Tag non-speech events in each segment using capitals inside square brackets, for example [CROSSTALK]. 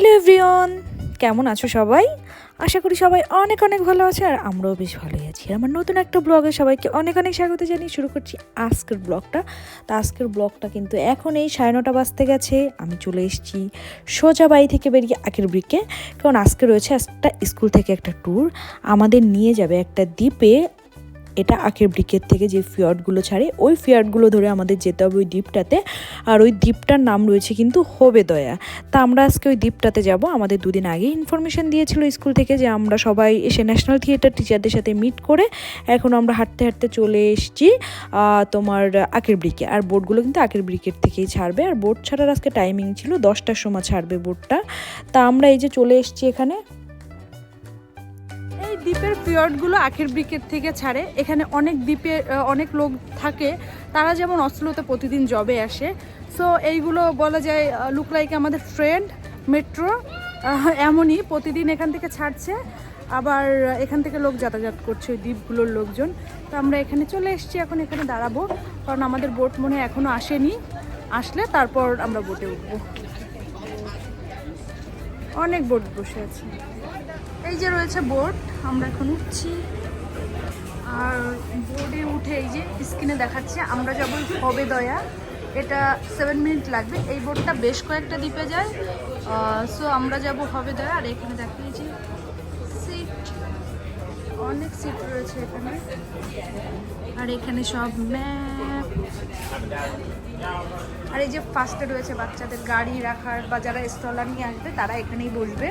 Hello everyone কেমন আছো সবাই? আশা করি সবাই অনেক অনেক ভালো আছে আর আমরাও বেশ ভালোই আছি। আমার নতুন একটা ব্লগে সবাইকে অনেক অনেক স্বাগত জানিয়ে শুরু করছি আজকের ব্লগটা। তা আজকের ব্লগটা কিন্তু এখন এই সাড়ে নটা বাজতে গেছে, আমি চলে এসেছি সোজা বাড়ি থেকে বেরিয়ে আখের ব্রিকে। কারণ আজকে রয়েছে একটা স্কুল থেকে একটা ট্যুর আমাদের নিয়ে যাবে একটা দ্বীপে এটা আখের ব্রিকের থেকে যে ফিয়ার্ডগুলো ছাড়ে, ওই ফিয়ার্ডগুলো ধরে আমাদের যেতে হবে ওই দ্বীপটাতে। আর ওই দ্বীপটার নাম রয়েছে কিন্তু হবে দয়া। তা আমরা আজকে ওই দ্বীপটাতে যাব। আমাদের দুদিন আগে ইনফরমেশন দিয়েছিল স্কুল থেকে যে আমরা সবাই এসে ন্যাশনাল থিয়েটার টিচারদের সাথে মিট করে এখন আমরা হাঁটতে হাঁটতে চলে এসেছি তোমার আখের ব্রিকে আর বোটগুলো কিন্তু আখের ব্রিকের থেকেই ছাড়বে। আর বোট ছাড়ার আজকে টাইমিং ছিল দশটার সময় ছাড়বে বোটটা তা আমরা এই যে চলে এসেছি এখানে। এই দ্বীপের ফিয়র্ডগুলো আখের ব্রিকের থেকে ছাড়ে। এখানে অনেক দ্বীপে অনেক লোক থাকে। তারা যেমন অসলোতে প্রতিদিন জবে আসে। সো এইগুলো বলা যায় লুক লাইক আমাদের ফ্রেন্ড মেট্রো এমনই প্রতিদিন এখান থেকে ছাড়ছে। আবার এখান থেকে লোক যাতায়াত করছে ওই দ্বীপগুলোর লোকজন। তো আমরা এখানে চলে এসেছি, এখন এখানে দাঁড়াবো। কারণ আমাদের বোট মনে হয় এখনও আসেনি। আসলে তারপর আমরা বোটে উঠবো। অনেক বোট বসে আছে। এই যে রয়েছে বোট আমরা এখন উঠছি। আর বোর্ডে উঠে এই যে স্ক্রিনে দেখাচ্ছে, আমরা যাব হবে দয়া। এটা সেভেন মিনিট লাগবে। এই বোটটা বেশ কয়েকটা দ্বীপে যায়। সো আমরা যাব হবে দয়া। আর এখানে দেখা এই যে সিট অনেক সিট রয়েছে এখানে। আর এখানে সব ম্যাপ আর এই যে ফার্স্টে রয়েছে বাচ্চাদের গাড়ি রাখার বা যারা স্টলার নিয়ে আসবে, তারা এখানেই বসবে।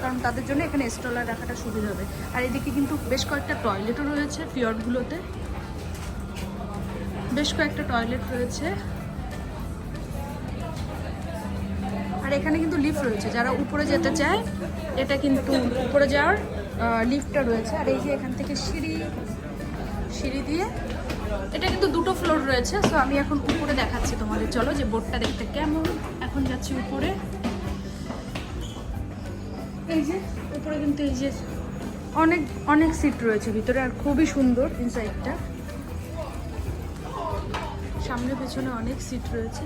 কারণ তাদের জন্য এখানে স্টলার রাখাটা সুবিধা হবে। আর এদিকে কিন্তু বেশ কয়েকটা টয়লেটও রয়েছে ফিয়র্ডগুলোতে। বেশ কয়েকটা টয়লেট রয়েছে। আর এখানে কিন্তু লিফট রয়েছে। যারা উপরে যেতে চায়, এটা কিন্তু উপরে যাওয়ার লিফটটা রয়েছে। আর এই যে এখান থেকে সিঁড়ি সিঁড়ি দিয়ে, এটা কিন্তু দুটো ফ্লোর রয়েছে। সো আমি এখন উপরে দেখাচ্ছি তোমাদের। চলো যে বোর্ডটা দেখতে কেমন। এখন যাচ্ছি উপরে। এই যে, উপরে কিন্তু এই যে অনেক অনেক সিট রয়েছে ভিতরে আর খুবই সুন্দর ইনসাইডটা সামনে পেছনে অনেক সিট রয়েছে।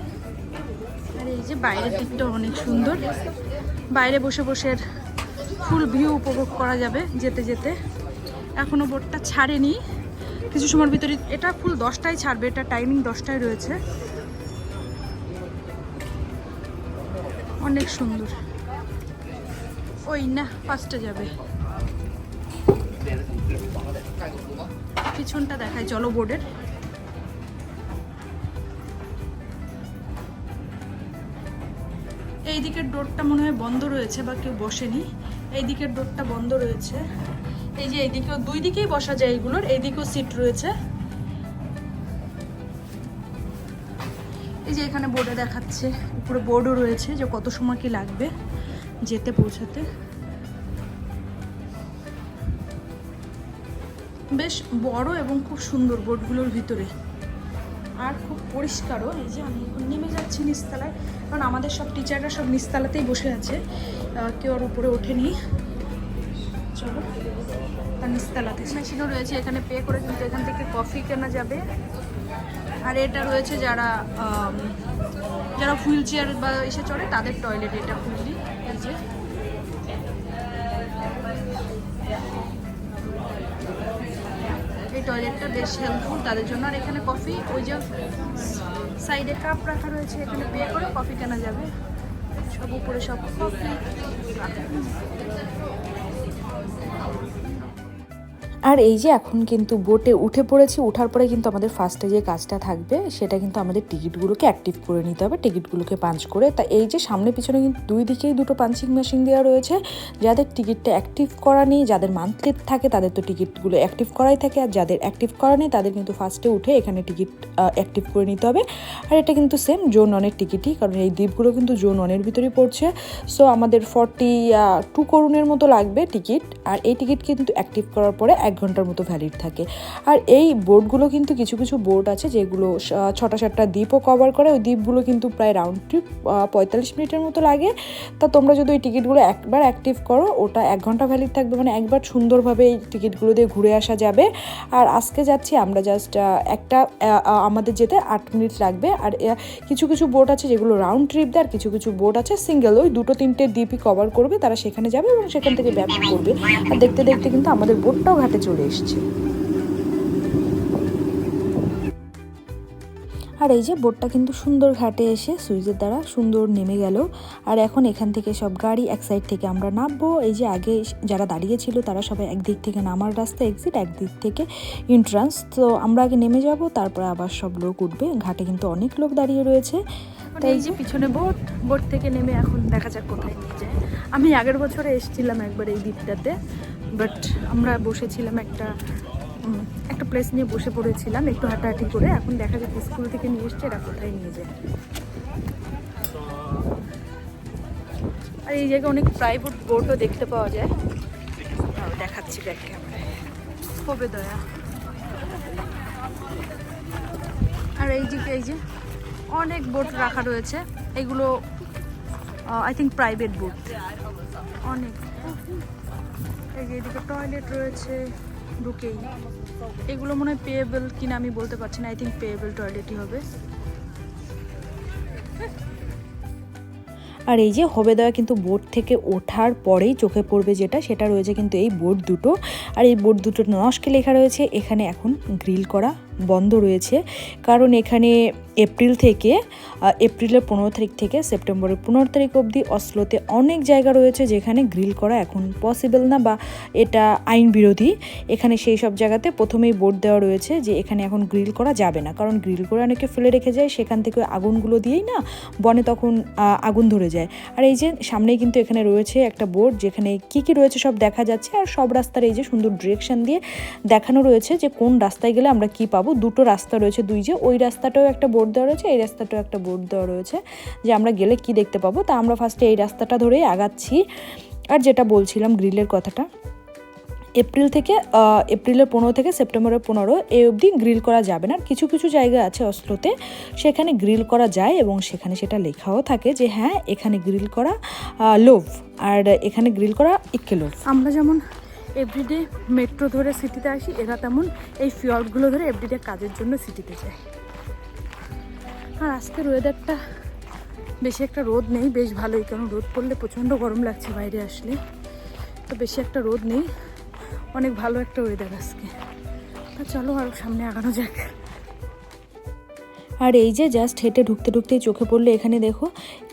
আর এই যে বাইরের দিকটা অনেক সুন্দর। বাইরে বসে বসে ফুল ভিউ উপভোগ করা যাবে যেতে যেতে। এখনও বোটটা ছাড়েনি। কিছু সময়ের ভিতরে এটা ফুল দশটায় ছাড়বে, এটা টাইমিং দশটায় রয়েছে। অনেক সুন্দর। ওই না ফার্স্টে যাবে। পিছনটা দেখায় চলো বোর্ডের এই দিকের ডোরটা মনে হয় বন্ধ রয়েছে বা কেউ বসেনি। এই দিকের ডোরটা বন্ধ রয়েছে। এই যে এইদিকেও দুই দিকেই বসা যায় এইগুলোর, এইদিকেও সিট রয়েছে। এই যে এখানে বোর্ডে দেখাচ্ছে, উপরে বোর্ডও রয়েছে যে কত সময় কি লাগবে। যেতে পৌঁছাতে? বেশ বড় এবং খুব সুন্দর বোর্ডগুলোর ভিতরে। আর খুব পরিষ্কারও, এই যে আমি এখন নেমে যাচ্ছি নিচতলায় কারণ আমাদের সব টিচাররা সব নিচতলাতেই বসে আছে। কেউ আর উপরে ওঠেনি। চলো তার নিচতলাতে মেশিনও রয়েছে এখানে পে করে, কিন্তু এখান থেকে কফি কেনা যাবে। আর এটা রয়েছে যারা যারা হুইল চেয়ার বা এসে চড়ে, তাদের টয়লেট এটা খুললি এই টয়লেটটা বেশ হেল্পফুল তাদের জন্য। আর এখানে কফি ওই যে সাইডে কাপ রাখা রয়েছে, এখানে পে করে কফি কেনা যাবে। সব উপরে সব কফি আর এই যে এখন কিন্তু বোটে উঠে পড়েছি উঠার পরে কিন্তু আমাদের ফার্স্টে যে কাজটা থাকবে, সেটা কিন্তু আমাদের টিকিটগুলোকে অ্যাক্টিভ করে নিতে হবে টিকিটগুলোকে পাঞ্চ করে। তা এই যে সামনে পিছনে কিন্তু দুই দিকেই দুটো পাঞ্চিং মেশিন দেওয়া রয়েছে, যাদের টিকিটটা অ্যাক্টিভ করা নেই, যাদের মান্থলি থাকে, তাদের তো টিকিটগুলো অ্যাক্টিভ করাই থাকে, আর যাদের অ্যাক্টিভ করা নেই, তাদের কিন্তু ফার্স্টে উঠে এখানে টিকিট অ্যাক্টিভ করে নিতে হবে। আর এটা কিন্তু সেম জোন ওয়ানের টিকিটই কারণ এই দ্বীপগুলো কিন্তু জোন ওয়ানের ভিতরেই পড়ছে। সো আমাদের ফর্টি টু করুণের মতো লাগবে টিকিট আর এই টিকিট কিন্তু অ্যাক্টিভ করার পরে এক ঘণ্টার মতো ভ্যালিড থাকে। আর এই বোর্ডগুলো কিন্তু কিছু কিছু বোর্ড আছে যেগুলো ছটা সাতটা দ্বীপও কভার করে। ওই দ্বীপগুলো কিন্তু প্রায় রাউন্ড ট্রিপ পঁয়তাল্লিশ মিনিটের মতো লাগে। তা তোমরা যদি ওই টিকিটগুলো একবার অ্যাক্টিভ করো, ওটা এক ঘণ্টা ভ্যালিড থাকবে। মানে একবার সুন্দরভাবে এই টিকিটগুলো দিয়ে ঘুরে আসা যাবে। আর আজকে যাচ্ছি, আমরা জাস্ট একটা আমাদের যেতে আট মিনিট লাগবে। আর কিছু কিছু বোট আছে যেগুলো রাউন্ড ট্রিপ দেয়, আর কিছু কিছু বোট আছে সিঙ্গেল ওই দুটো, তিনটে দ্বীপই কভার করবে, তারা সেখানে যাবে এবং সেখান থেকে ব্যাক করবে। আর দেখতে দেখতে কিন্তু আমাদের বোটটাও ঘাটে চলে এসছে। আর এই যে বোটটা কিন্তু সুন্দর ঘাটে এসে সুইচের দ্বারা সুন্দর নেমে গেল। আর এখন এখান থেকে সব গাড়ি এক সাইড থেকে আমরা নামবো। এই যে আগে যারা দাঁড়িয়ে ছিল তারা সবাই একদিক থেকে নামার রাস্তা এক্সিট একদিক থেকে এন্ট্রান্স তো আমরা আগে নেমে যাব, তারপরে আবার সব লোক উঠবে। ঘাটে কিন্তু অনেক লোক দাঁড়িয়ে রয়েছে। তাই যে পিছনে বোট বোট থেকে নেমে এখন দেখা যাক কোথায় নিয়ে যায়। আমি আগের বছরে এসেছিলাম একবার এই দ্বীপটাতে। বাট আমরা বসেছিলাম একটা একটা প্লেস নিয়ে বসে পড়েছিলাম, একটু হাঁটাহাঁটি করে। এখন দেখা যাক স্কুল থেকে নিয়ে এসছে, এরা কোথায় নিয়ে যায়। আর এই জায়গায় অনেক প্রাইভেট বোটও দেখতে পাওয়া যায়। দেখাচ্ছি ব্যাক ক্যামেরায় হবে দয়া। আর এই যে এই যে অনেক বোট রাখা রয়েছে। এগুলো আই থিঙ্ক প্রাইভেট বোট অনেক। যে এদিকে টয়লেট রয়েছে, ঢুকেই। এগুলো মনে হয় পেয়েবল কিনা আমি বলতে পারছি না আই থিঙ্ক পেয়েবল টয়লেটই হবে। আর এই যে হবেদয়া কিন্তু বোর্ড থেকে ওঠার পরেই চোখে পড়বে যেটা, সেটা রয়েছে কিন্তু এই বোর্ড দুটো। আর এই বোর্ড দুটো নস্কে লেখা রয়েছে? এখানে এখন গ্রিল করা বন্ধ রয়েছে। কারণ এখানে এপ্রিল থেকে এপ্রিলের পনেরো তারিখ থেকে সেপ্টেম্বরের পনেরো তারিখ অবধি অসলোতে অনেক জায়গা রয়েছে যেখানে গ্রিল করা এখন পসিবল না বা এটা আইন বিরোধী। এখানে সেই সব জায়গাতে প্রথমেই বোর্ড দেওয়া রয়েছে যে এখানে এখন গ্রিল করা যাবে না। কারণ গ্রিল করে অনেকে ফেলে রেখে যায়, সেখান থেকে আগুনগুলো দিয়েই না বনে তখন আগুন ধরে যায়। আর এই যে সামনেই কিন্তু এখানে রয়েছে একটা বোর্ড যেখানে কি কি রয়েছে সব দেখা যাচ্ছে আর সব রাস্তার এই যে সুন্দর ডিরেকশন দিয়ে দেখানো রয়েছে যে কোন রাস্তায় গেলে আমরা কি পাবো। দুটো রাস্তা রয়েছে দুই যে, ওই রাস্তাটাও একটা বোর্ড দেওয়া রয়েছে, এই রাস্তাটাও একটা বোর্ড দেওয়া রয়েছে, যে আমরা গেলে কি দেখতে পাবো? তা আমরা ফার্স্টে এই রাস্তাটা ধরেই আগাচ্ছি। আর যেটা বলছিলাম গ্রিলের কথাটা, এপ্রিল থেকে এপ্রিলের পনেরো থেকে সেপ্টেম্বরের পনেরো এই অবধি গ্রিল করা যাবে না। কিছু কিছু জায়গা আছে অস্ত্রতে সেখানে গ্রিল করা যায় এবং সেখানে সেটা লেখাও থাকে যে হ্যাঁ এখানে গ্রিল করা লোভ। আর এখানে গ্রিল করা ইকে লোভ। আমরা যেমন এভরিডে মেট্রো ধরে সিটিতে আসি, এরা তেমন এই ফিয়র্ডগুলো ধরে এভরিডে কাজের জন্য সিটিতে যায়। আর আজকের ওয়েদারটা বেশি একটা রোদ নেই, বেশ ভালোই, কারণ রোদ পড়লে প্রচণ্ড গরম লাগছে বাইরে আসলে। তো বেশি একটা রোদ নেই, অনেক ভালো একটা ওয়েদার আজকে। চলো আরও সামনে আগানো যাক। আর এই যে জাস্ট হেঁটে ঢুকতে ঢুকতেই চোখে পড়লে এখানে দেখো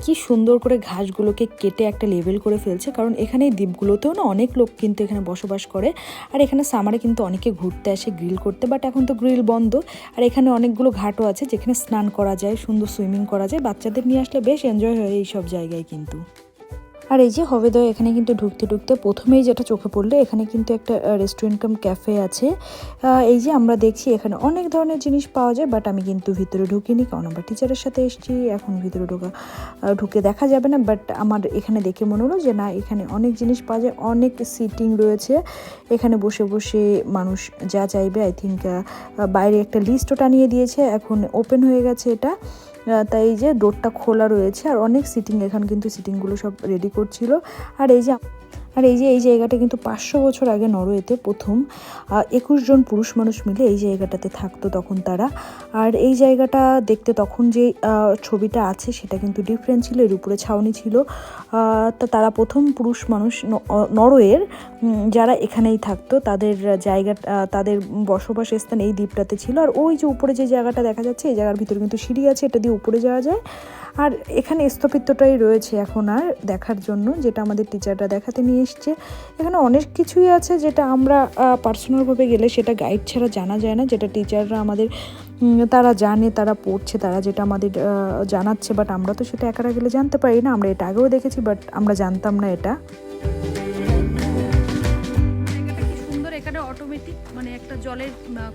কি সুন্দর করে ঘাসগুলোকে কেটে একটা লেভেল করে ফেলছে। কারণ এখানে দ্বীপগুলোতেও না অনেক লোক কিন্তু এখানে বসবাস করে। আর এখানে সামারে কিন্তু অনেকে ঘুরতে আসে গ্রিল করতে। বাট এখন তো গ্রিল বন্ধ। আর এখানে অনেকগুলো ঘাটও আছে যেখানে স্নান করা যায়, সুন্দর সুইমিং করা যায়। বাচ্চাদের নিয়ে আসলে বেশ এনজয় হয় এই সব জায়গায় কিন্তু। আর এই যে হবেদয়, এখানে কিন্তু ঢুকতে ঢুকতে প্রথমেই যেটা চোখে পড়ল, এখানে কিন্তু একটা রেস্টুরেন্ট কাম ক্যাফে আছে। এই যে আমরা দেখছি এখানে অনেক ধরনের জিনিস পাওয়া যায় বাট আমি কিন্তু ভিতরে ঢুকিনি, কারণ আমরা টিচারের সাথে এসেছি, এখন ভিতরে ঢোকা ঢুকে দেখা যাবে না বাট আমার এখানে দেখে মনে হলো যে না, এখানে অনেক জিনিস পাওয়া যায়, অনেক সিটিং রয়েছে। এখানে বসে বসে মানুষ যা চাইবে আই থিঙ্ক বাইরে একটা লিস্টও টানিয়ে দিয়েছে, এখন ওপেন হয়ে গেছে এটা। তাই এই যে ডোরটা খোলা রয়েছে আর অনেক সিটিং এখানে কিন্তু সিটিংগুলো সব রেডি করছিল। আর এই যে আর এই যে, এই জায়গাটা কিন্তু পাঁচশো বছর আগে নরওয়েতে প্রথম একুশ জন পুরুষ মানুষ মিলে এই জায়গাটাতে থাকতো তখন তারা। আর এই জায়গাটা দেখতে তখন যে ছবিটা আছে সেটা কিন্তু ডিফারেন্ট ছিল, এর উপরে ছাউনি ছিল। তা তারা প্রথম পুরুষ মানুষ নরওয়ের যারা এখানেই থাকতো, তাদের জায়গা তাদের বসবাস স্থান এই দ্বীপটাতে ছিল। আর ওই যে উপরে যে জায়গাটা দেখা যাচ্ছে, এই জায়গার ভিতরে কিন্তু সিঁড়ি আছে, এটা দিয়ে উপরে যাওয়া যায়। আর এখানে স্থপিত্যটাই রয়েছে এখন আর দেখার জন্য, যেটা আমাদের টিচাররা দেখাতে নিয়ে এসছে। এখানে অনেক কিছুই আছে যেটা আমরা পার্সোনালভাবে গেলে সেটা গাইড ছাড়া জানা যায় না, যেটা টিচাররা আমাদের তারা জানে, তারা পড়ছে, তারা যেটা আমাদের জানাচ্ছে বাট আমরা তো সেটা একা গেলে জানতে পারি না। আমরা এটা আগেও দেখেছি বাট আমরা জানতাম না এটা। অটোমেটিক মানে একটা জলের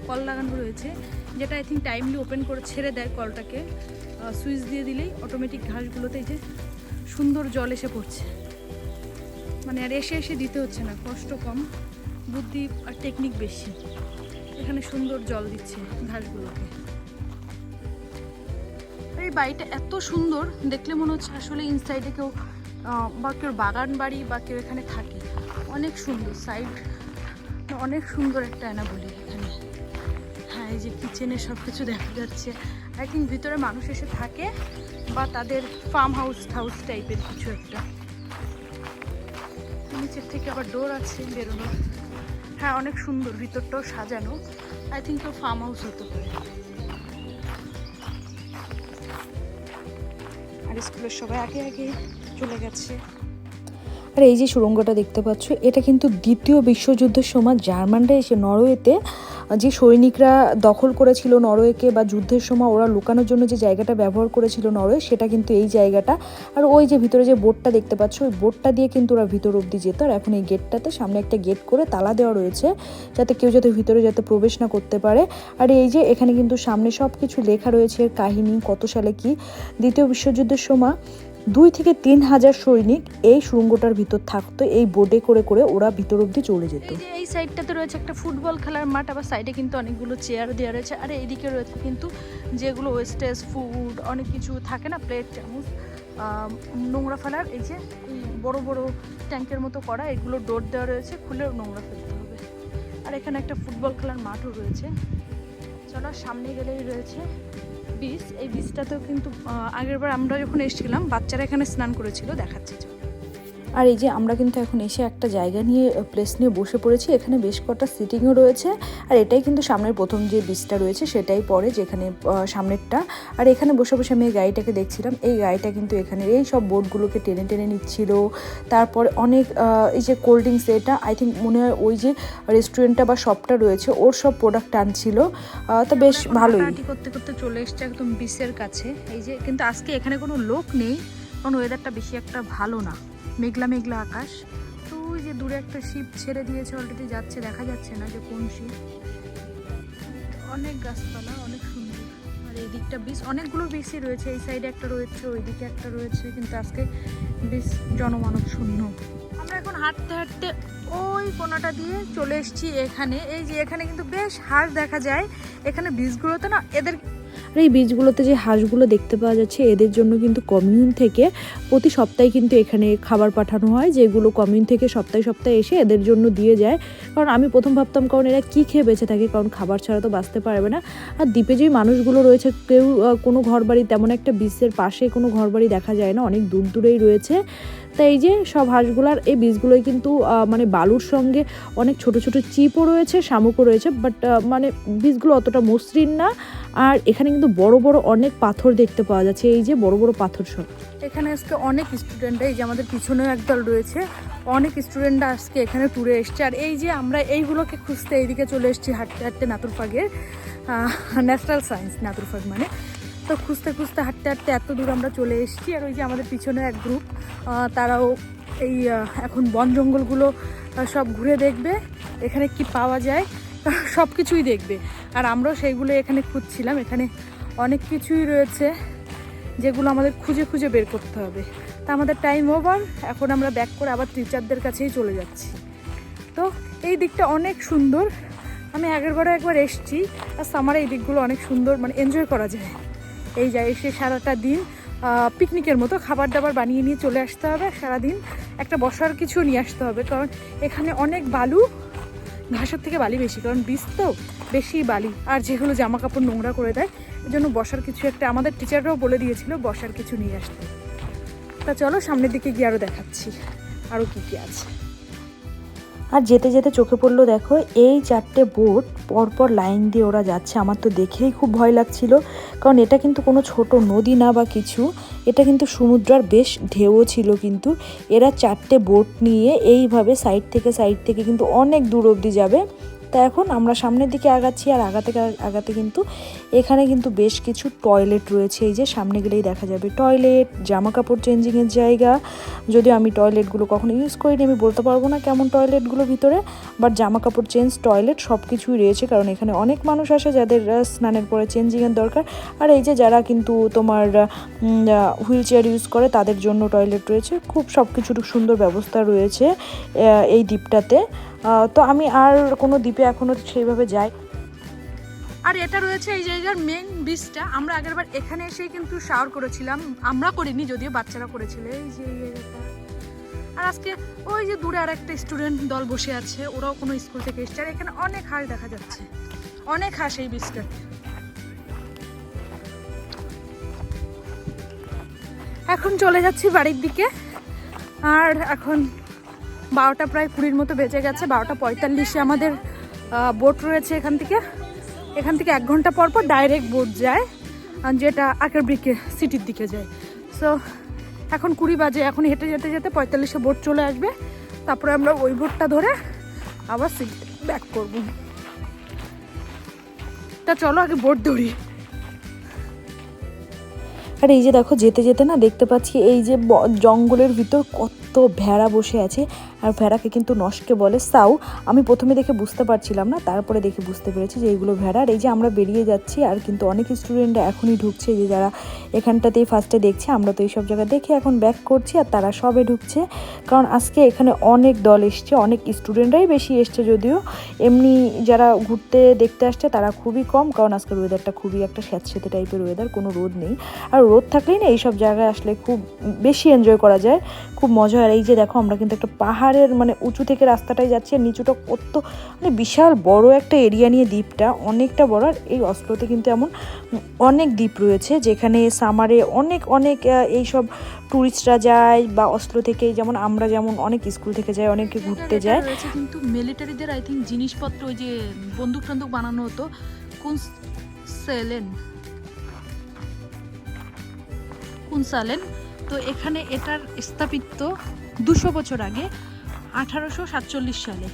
কল লাগানো রয়েছে, যেটা আই থিঙ্ক টাইমলি ওপেন করে ছেড়ে দেয় কলটাকে সুইচ দিয়ে দিলেই অটোমেটিক ঘাসগুলোতে এই যে সুন্দর জল এসে পড়ছে। মানে আর এসে এসে দিতে হচ্ছে না, কষ্ট কম, বুদ্ধি আর টেকনিক বেশি। এখানে সুন্দর জল দিচ্ছে ঘাসগুলোকে। এই বাড়িটা এত সুন্দর, দেখলে মনে হচ্ছে আসলে ইনসাইডে কেউ বা কেউ বাগান বাড়ি বা কেউ এখানে থাকে। অনেক সুন্দর সাইড অনেক সুন্দর একটা অ্যানা বলি এখানে। হ্যাঁ এই যে কিচেনে সব কিছু দেখা যাচ্ছে। আই থিঙ্ক ভিতরে মানুষ এসে থাকে বা তাদের ফার্ম হাউস হাউস টাইপের কিছু একটা। নিচের থেকে আবার ডোর আছে বেরোনোর। হ্যাঁ অনেক সুন্দর ভিতরটাও সাজানো। আই থিঙ্ক তো ফার্ম হাউস হতে পারে। আর স্কুলের সবাই আগে আগে চলে গেছে। আর এই যে সুড়ঙ্গটা দেখতে পাচ্ছ, এটা কিন্তু দ্বিতীয় বিশ্বযুদ্ধের সময় জার্মানরা এসে নরওয়েতে, যে সৈনিকরা দখল করেছিল নরওয়েকে বা যুদ্ধের সময় ওরা লুকানোর জন্য যে জায়গাটা ব্যবহার করেছিল নরওয়ে, সেটা কিন্তু এই জায়গাটা। আর ওই যে ভিতরে যে বোর্ডটা দেখতে পাচ্ছ, ওই বোর্ডটা দিয়ে কিন্তু ওরা ভিতর অবধি যেত। আর এখন এই গেটটাতে সামনে একটা গেট করে তালা দেওয়া রয়েছে, যাতে কেউ যাতে ভিতরে যাতে প্রবেশ না করতে পারে। আর এই যে এখানে কিন্তু সামনে সব কিছু লেখা রয়েছে কাহিনী, কত সালে কি। দ্বিতীয় বিশ্বযুদ্ধের সময় দুই থেকে তিন হাজার সৈনিক এই সুড়ঙ্গটার ভিতর থাকতো, এই বোর্ডে করে করে ওরা ভিতর অব্দি চলে যেত। এই সাইডটাতে রয়েছে একটা ফুটবল খেলার মাঠ, আবার সাইডে কিন্তু অনেকগুলো চেয়ার দেওয়া রয়েছে। আর এইদিকে রয়েছে কিন্তু যেগুলো ওয়েস্টেজ ফুড অনেক কিছু থাকে না প্লেট চামচ নোংরা ফেলার এই যে বড় বড় ট্যাঙ্কের মতো করা, এগুলো ডোর দেওয়া রয়েছে, খুলে নোংরা ফেলতে হবে। আর এখানে একটা ফুটবল খেলার মাঠও রয়েছে। চলো, সামনে গেলেই রয়েছে। বিচ এই বিচটাতেও কিন্তু আগেরবার আমরা যখন এসেছিলাম বাচ্চারা এখানে স্নান করেছিল দেখাচ্ছি। আর এই যে আমরা কিন্তু এখন এসে একটা জায়গা নিয়ে প্লেস নিয়ে বসে পড়েছি। এখানে বেশ কটা সিটিংও রয়েছে। আর এটাই কিন্তু সামনের প্রথম যে বিচটা রয়েছে সেটাই পরে যেখানে সামনেরটা। আর এখানে বসে বসে আমি এই গাড়িটাকে দেখছিলাম। এই গাড়িটা কিন্তু এখানে এই সব বোর্ডগুলোকে টেনে টেনে নিচ্ছিল। তারপর অনেক এই যে কোল্ড ড্রিঙ্কস এটা আই থিঙ্ক মনে হয় ওই যে রেস্টুরেন্টটা বা শপটা রয়েছে ওর সব প্রোডাক্ট আনছিল। তো বেশ ভালোই। করতে করতে চলে এসছে একদম বিচের কাছে। এই যে কিন্তু আজকে এখানে কোনো লোক নেই কারণ ওয়েদারটা বেশি একটা ভালো না। মেঘলা মেঘলা আকাশ। তো ওই যে দূরে একটা শিপ ছেড়ে দিয়েছে অলরেডি যাচ্ছে, দেখা যাচ্ছে না যে কোন শিপ অনেক গাছপালা, অনেক সুন্দর। আর এই দিকটা অনেকগুলো বিচই রয়েছে। এই সাইডে একটা রয়েছে ওই দিকে একটা রয়েছে, কিন্তু আজকে বিচ জনমানব শূন্য। আমরা এখন হাঁটতে হাঁটতে ওই কোনাটা দিয়ে চলে এসেছি এখানে। এই যে এখানে কিন্তু বেশ হাঁস দেখা যায়। এখানে বীজগুলোতে না, এদের আর এই বীজগুলোতে যে হাঁসগুলো দেখতে পাওয়া যাচ্ছে, এদের জন্য কিন্তু কমিউন থেকে প্রতি সপ্তাহে কিন্তু এখানে খাবার পাঠানো হয়, যেগুলো কমিউন থেকে সপ্তাহে সপ্তাহে এসে এদের জন্য দিয়ে যায়। কারণ আমি প্রথম ভাবতাম, কারণ এরা কী খেয়ে বেঁচে থাকে, কারণ খাবার ছাড়া তো বাঁচতে পারবে না। আর দ্বীপে যে মানুষগুলো রয়েছে, কেউ কোনো ঘরবাড়ি, তেমন একটা বীজের পাশে কোনো ঘরবাড়ি দেখা যায় না, অনেক দূর দূরেই রয়েছে। তাই এই যে সব হাঁসগুলার এই বীজগুলোই কিন্তু মানে বালুর সঙ্গে অনেক ছোট ছোট চিপও রয়েছে, শামুকও রয়েছে বাট মানে বীজগুলো অতটা মসৃণ না। আর এখানে কিন্তু বড় বড় অনেক পাথর দেখতে পাওয়া যাচ্ছে, এই যে বড় বড় পাথর সব। এখানে আজকে অনেক স্টুডেন্ট এই যে আমাদের পিছনেও একদল রয়েছে, অনেক স্টুডেন্টরা আজকে এখানে ট্যুরে এসছে। আর এই যে আমরা এইগুলোকে খুঁজতে এইদিকে চলে এসেছি হাঁটতে হাঁটতে নাতুরফাগের ন্যাচারাল সায়েন্স নাতুরফাগ মানে। তো খুঁজতে খুঁজতে হাঁটতে হাঁটতে এত দূর আমরা চলে এসেছি। আর ওই যে আমাদের পিছনে এক গ্রুপ তারাও এই এখন বন জঙ্গলগুলো সব ঘুরে দেখবে, এখানে কি পাওয়া যায়, [LAUGHS] সব কিছুই দেখবে। আর আমরাও সেইগুলো এখানে খুঁজছিলাম, এখানে অনেক কিছুই রয়েছে যেগুলো আমাদের খুঁজে খুঁজে বের করতে হবে। তা আমাদের টাইম ওভার এখন আমরা ব্যাক করে আবার টিচারদের কাছেই চলে যাচ্ছি। তো এই দিকটা অনেক সুন্দর। আমি আগেরবারও একবার এসেছি, আর সামারে এই দিকগুলো অনেক সুন্দর মানে এনজয় করা যায়। এই যায় এসে সারাটা দিন পিকনিকের মতো খাবার দাবার বানিয়ে নিয়ে চলে আসতে হবে। সারাদিন একটা বসার কিছু নিয়ে আসতে হবে। কারণ এখানে অনেক বালু, ঘাসের থেকে বালি বেশি। কারণ বীজ তো বেশি বালি। আর যেগুলো জামা কাপড় নোংরা করে দেয় এই জন্য বসার কিছু একটা আমাদের টিচাররাও বলে দিয়েছিল, বসার কিছু নিয়ে আসতে। তা চলো সামনের দিকে গিয়ে আরও দেখাচ্ছি আরও কী কী আছে। আর যেতে যেতে চোখে পড়ল, দেখো, এই চারটে বোট পরপর লাইন দিয়ে ওরা যাচ্ছে। আমার তো দেখেই খুব ভয় লাগছিল, কারণ এটা কিন্তু কোনো ছোট নদী না বা কিছু, এটা কিন্তু সমুদ্রার বেশ ঢেউও ছিল কিন্তু। এরা চারটে বোট নিয়ে এইভাবে সাইড থেকে সাইড থেকে কিন্তু অনেক দূর অবধি যাবে। তা এখন আমরা সামনের দিকে আগাচ্ছি, আর আগাতে আগাতে কিন্তু এখানে কিন্তু বেশ কিছু টয়লেট রয়েছে। এই যে সামনে গেলেই দেখা যাবে টয়লেট জামা কাপড় চেঞ্জিংয়ের জায়গা। যদিও আমি টয়লেটগুলো কখনো ইউজ করিনি, আমি বলতে পারব না কেমন টয়লেটগুলো ভিতরে। বাট জামা কাপড় চেঞ্জ টয়লেট সব কিছুই রয়েছে, কারণ এখানে অনেক মানুষ আসে যাদের স্নানের পরে চেঞ্জিংয়ের দরকার। আর এই যে যারা কিন্তু তোমার হুইল চেয়ার ইউজ করে, তাদের জন্য টয়লেট রয়েছে। খুব সব কিছুর সুন্দর ব্যবস্থা রয়েছে এই দ্বীপটাতে। তো আমি আর কোনো দ্বীপে এখনও সেইভাবে যাই। আর এটা রয়েছে এই জায়গার মেন বিচটা আমরা আগেরবার এখানে এসেই কিন্তু শাওয়ার করেছিলাম। আমরা করিনি, যদিও বাচ্চারা করেছিল এই যে আর আজকে ওই যে দূরে আর একটা স্টুডেন্ট দল বসে আছে, ওরাও কোনো স্কুল থেকে এসছে। আর এখানে অনেক হাঁস দেখা যাচ্ছে। অনেক হাঁস এই বিচটাতে এখন চলে যাচ্ছি বাড়ির দিকে। আর এখন বারোটা প্রায় কুড়ির মতো বেজে গেছে, বারোটা পঁয়তাল্লিশে আমাদের বোট রয়েছে এখান থেকে। এখান থেকে এক ঘণ্টা পর পর ডাইরেক্ট বোট যায় যেটা আকের ব্রিকে সিটির দিকে যায়। সো এখন কুড়ি বাজে, এখন হেঁটে যেতে যেতে পঁয়তাল্লিশে বোট চলে আসবে। তারপরে আমরা ওই বোটটা ধরে আবার সিটি ব্যাক করব। তা চলো আগে বোট ধরি। আর এই যে দেখো, যেতে যেতে না দেখতে পাচ্ছি এই যে জঙ্গলের ভিতর কত ভেড়া বসে আছে। আর ভেড়াকে কিন্তু নস্কে বলে, সাউ, আমি প্রথমে দেখে বুঝতে পারছিলাম না, তারপরে দেখে বুঝতে পেরেছি যে এইগুলো ভেড়া। আর এই যে আমরা বেরিয়ে যাচ্ছি, আর কিন্তু অনেক স্টুডেন্টরা এখনই ঢুকছে যে যারা এখানটাতেই ফার্স্টে দেখছে, আমরা তো এইসব জায়গা দেখে এখন ব্যাক করছি, আর তারা সবে ঢুকছে। কারণ আজকে এখানে অনেক দল এসছে, অনেক স্টুডেন্টরাই বেশি এসছে যদিও। এমনি যারা ঘুরতে দেখতে আসছে, তারা খুবই কম, কারণ আজকের ওয়েদারটা খুবই একটা স্যাঁতস্যাঁতে টাইপের ওয়েদার কোনো রোদ নেই। আর রোদ থাকলেই না, এইসব জায়গায় আসলে খুব বেশি এনজয় করা যায়, খুব মজা আর এই যে দেখো, আমরা কিন্তু একটা পাহাড়ের মানে উঁচু থেকে রাস্তাটায় যাচ্ছি আর নিচুটা কত মানে বিশাল বড় একটা এরিয়া নিয়ে দ্বীপটা অনেকটা বড়। আর এই অস্ট্রোতে কিন্তু এমন অনেক দ্বীপ রয়েছে যেখানে সামারে অনেক অনেক এইসব ট্যুরিস্টরা যায় বা অস্ট্রো থেকে যেমন আমরা যেমন অনেক স্কুল থেকে যাই অনেকে ঘুরতে যায়। কিন্তু মিলিটারিদের আই থিঙ্ক জিনিসপত্র ওই যে বন্দুক টন্দুক বানানো হতো কোন সেলেন কোন সালেন তো এখানে এটার স্থাপিত দুশো বছর আগে আঠারোশো সাতচল্লিশ সালে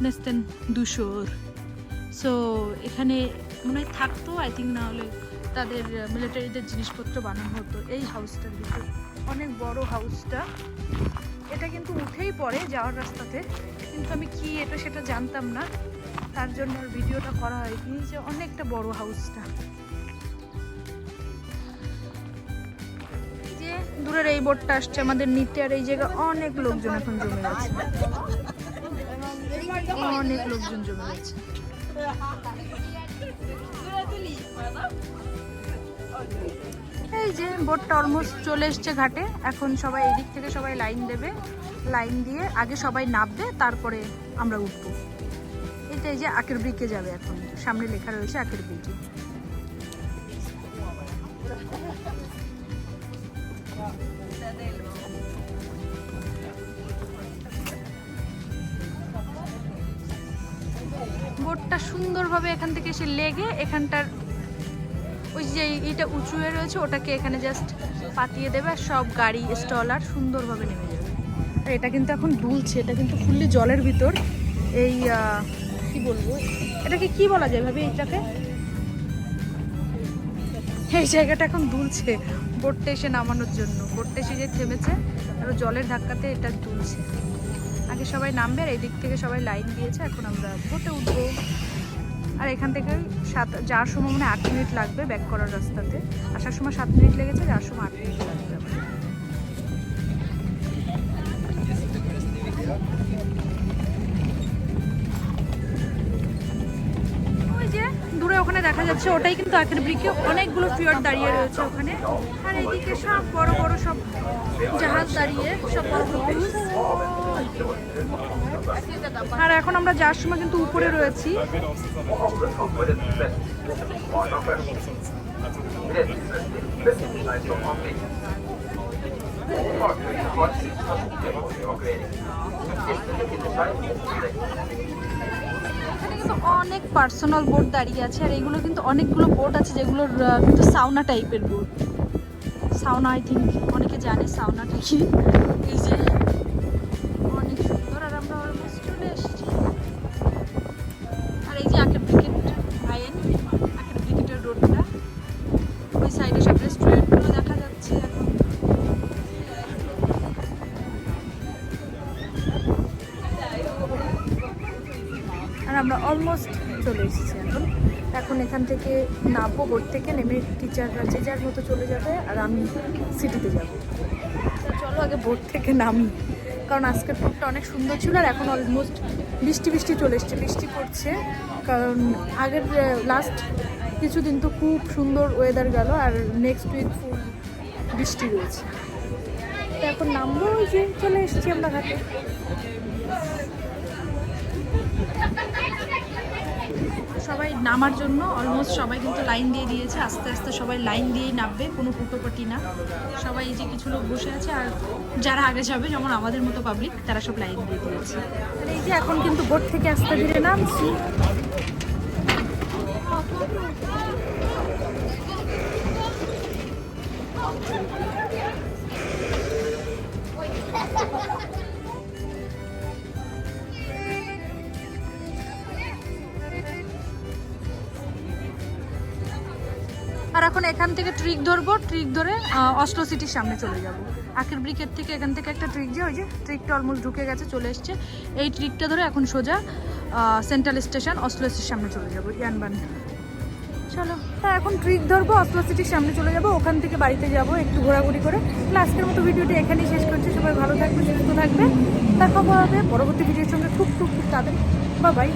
নেস্তেন দুশোর সো এখানে মনে হয় থাকতো আই থিঙ্ক না হলে তাদের মিলিটারিদের জিনিসপত্র বানানো হতো এই হাউসটার ভিতরে। অনেক বড় হাউসটা এটা কিন্তু উঠেই পড়ে যাওয়ার রাস্তাতে। কিন্তু আমি কি এটা সেটা জানতাম না। তার জন্য ভিডিওটা করা হয়নি যে অনেকটা বড় হাউসটা দূরের এই বোর্ডটা আসছে আমাদের নিতে আর এই জায়গায় অনেক লোকজন এখন জমে গেছে অনেক লোকজন জমে গেছে এই যে বোটটা অলমোস্ট চলে এসছে ঘাটে। এখন সবাই এদিক থেকে সবাই লাইন দেবে। লাইন দিয়ে আগে সবাই নামবে, তারপরে আমরা উঠবো। এটা এই যে আকের ব্রিকে যাবে এখন। সামনে লেখা রয়েছে আকের ব্রিকে বোটটা সুন্দরভাবে এখান থেকে এসে লেগে এখানটার ওই যে এইটা উঁচু হয়ে রয়েছে, ওটাকে এখানে জাস্ট পাতিয়ে দেবে আর সব গাড়ি স্টলার সুন্দরভাবে নেমে যাবে। এটা কিন্তু এখন দুলছে, এটা কিন্তু ফুললি জলের ভিতর এই কি বলব? এটাকে কি বলা যায় ভাবি এইটাকে? এই জায়গাটা এখন দুলছে। বোটটা এসে নামানোর জন্য। বোটটা এসে যে থেমেছে আরও জলের ধাক্কাতে এটা তুলছে আগে সবাই নামবে আর এই দিক থেকে সবাই লাইন দিয়েছে, এখন আমরা বোটে উঠবো। আর এখান থেকে সাত, যাওয়ার সময় মানে আট মিনিট লাগবে ব্যাক করার রাস্তাতে। আসার সময় সাত মিনিট লেগেছে, যাওয়ার সময় আট মিনিট লাগবে যাচ্ছে, ওটাই কিন্তু আখের ব্রিকে অনেকগুলো ফিওর দাঁড়িয়ে রয়েছে ওখানে। আর এইদিকে সব বড় বড় সব জাহাজ দাঁড়িয়ে, সব আর এখন আমরা যাওয়ার সময় কিন্তু উপরে রয়েছি। কিন্তু অনেক পার্সোনাল বোর্ড দাঁড়িয়ে আছে আর এগুলো কিন্তু অনেকগুলো বোর্ড আছে যেগুলোর কিন্তু সাউনা টাইপের বোর্ড সাউনা আই থিঙ্ক অনেকে জানে সাউনাটা কি এই যে এখন থেকে নামবো বোট থেকে নেমে টিচাররা যে যার মতো চলে যাবে আর আমি সিটিতে যাব। চলো আগে বোট থেকে নামি। কারণ আজকের ট্যুরটা অনেক সুন্দর ছিল আর এখন অলমোস্ট বৃষ্টি বৃষ্টি চলে এসছে, বৃষ্টি পড়ছে। কারণ আগের লাস্ট কিছুদিন তো খুব সুন্দর ওয়েদার গেল আর নেক্সট উইক ফুল বৃষ্টি রয়েছে। তো এখন নামবো, ওই যে চলে এসেছি আমরা ঘাটে। সবাই নামার জন্য অলমোস্ট সবাই কিন্তু লাইন দিয়ে দিয়েছে। আস্তে আস্তে সবাই লাইন দিয়েই নামবে, কোনো ফুটোপাটি না। সবাই এই যে কিছু লোক বসে আছে আর যারা আগে যাবে, যেমন আমাদের মতো পাবলিক তারা সব লাইন দিয়ে দিয়েছে। আর এই যে এখন কিন্তু বোর্ড থেকে আস্তে ধীরে নামছি। এখন এখান থেকে ট্রিক ধরবো ট্রিক ধরে অস্ট্রো সিটির সামনে চলে যাব। আখের ব্রিকের থেকে এখান থেকে একটা ট্রিক যে ওই যে ট্রিকটা অলমোস্ট ঢুকে গেছে, চলে এসছে। এই ট্রিকটা ধরে এখন সোজা সেন্ট্রাল স্টেশন অস্ট্রো সিটির সামনে চলে যাব ইয়ানবান চলো হ্যাঁ এখন ট্রিক ধরবো অস্ট্রো সিটির সামনে চলে যাব, ওখান থেকে বাড়িতে যাব, একটু ঘোরাঘুরি করে। আজকের মতো ভিডিওটি এখানেই শেষ করছি, সবাই ভালো থাকবে, সুস্থ থাকবে। দেখা হবে পরবর্তী ভিডিওর সঙ্গে, খুব খুব খুব তাদের বা বাই